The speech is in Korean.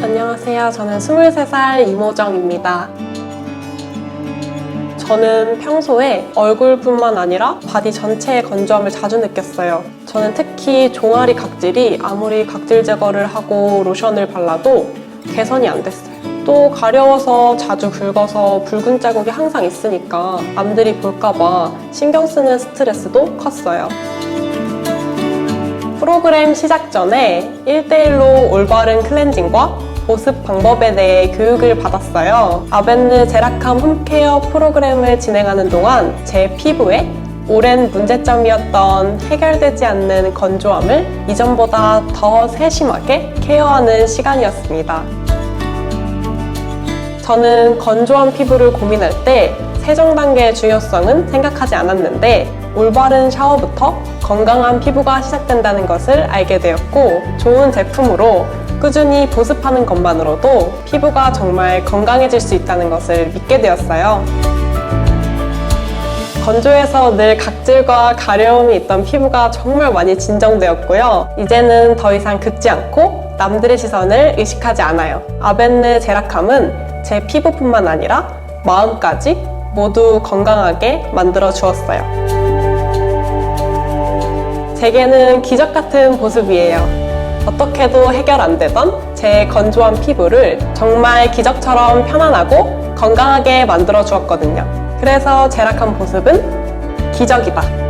안녕하세요. 저는 23살 이모정입니다. 저는 평소에 얼굴뿐만 아니라 바디 전체의 건조함을 자주 느꼈어요. 저는 특히 종아리 각질이 아무리 각질 제거를 하고 로션을 발라도 개선이 안 됐어요. 또 가려워서 자주 긁어서 붉은 자국이 항상 있으니까 남들이 볼까봐 신경 쓰는 스트레스도 컸어요. 프로그램 시작 전에 1대1로 올바른 클렌징과 보습 방법에 대해 교육을 받았어요. 아벤느 제라캄 홈케어 프로그램을 진행하는 동안 제 피부에 오랜 문제점이었던 해결되지 않는 건조함을 이전보다 더 세심하게 케어하는 시간이었습니다. 저는 건조한 피부를 고민할 때 세정 단계의 중요성은 생각하지 않았는데 올바른 샤워부터 건강한 피부가 시작된다는 것을 알게 되었고 좋은 제품으로 꾸준히 보습하는 것만으로도 피부가 정말 건강해질 수 있다는 것을 믿게 되었어요. 건조해서 늘 각질과 가려움이 있던 피부가 정말 많이 진정되었고요. 이제는 더 이상 긁지 않고 남들의 시선을 의식하지 않아요. 아벤느 제라캄은 제 피부뿐만 아니라 마음까지 모두 건강하게 만들어 주었어요. 제게는 기적 같은 보습이에요. 어떻게도 해결 안 되던 제 건조한 피부를 정말 기적처럼 편안하고 건강하게 만들어 주었거든요. 그래서 제라캄 보습은 기적이다.